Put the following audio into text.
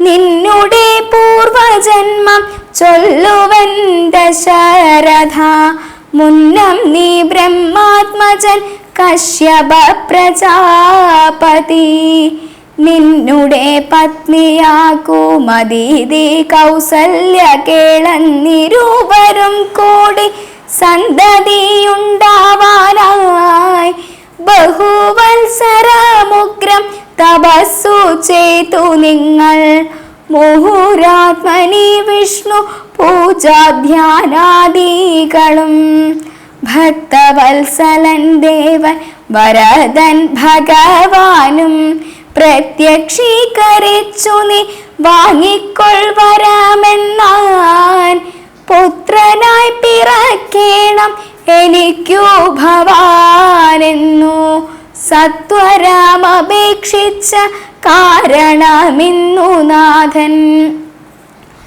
നിന്നുടെ പൂർവജന്മം ചൊല്ലുവൻ ദശരഥ. മുന്നം നീ ബ്രഹ്മാത്മജൻ കശ്യപ പ്രജാപതി. നിന്നുടെ പത്നിയാക്കൂ മദീതി കൗസല്യ കേളന്നിരുവരും കൂടി സന്തതിയുണ്ടാവാനായി. ബഹുവത്സരമുഗ്രം തപസ്സു ചെയ്തു നിങ്ങൾ. മുഹൂരാത്മനി വിഷ്ണു പൂജാധ്യാനാദികളും ഭക്തവത്സലൻ ദേവൻ വരദൻ ഭഗവാനും പ്രത്യക്ഷീകരിച്ചു നീ വാങ്ങിക്കൊൾവരാമെന്നാൻ പുത്രനായി പിറക്കേണം എനിക്കു ഭവാനെന്നു. സത്വരാമപേക്ഷിച്ച കാരണമിന്നു നാഥൻ.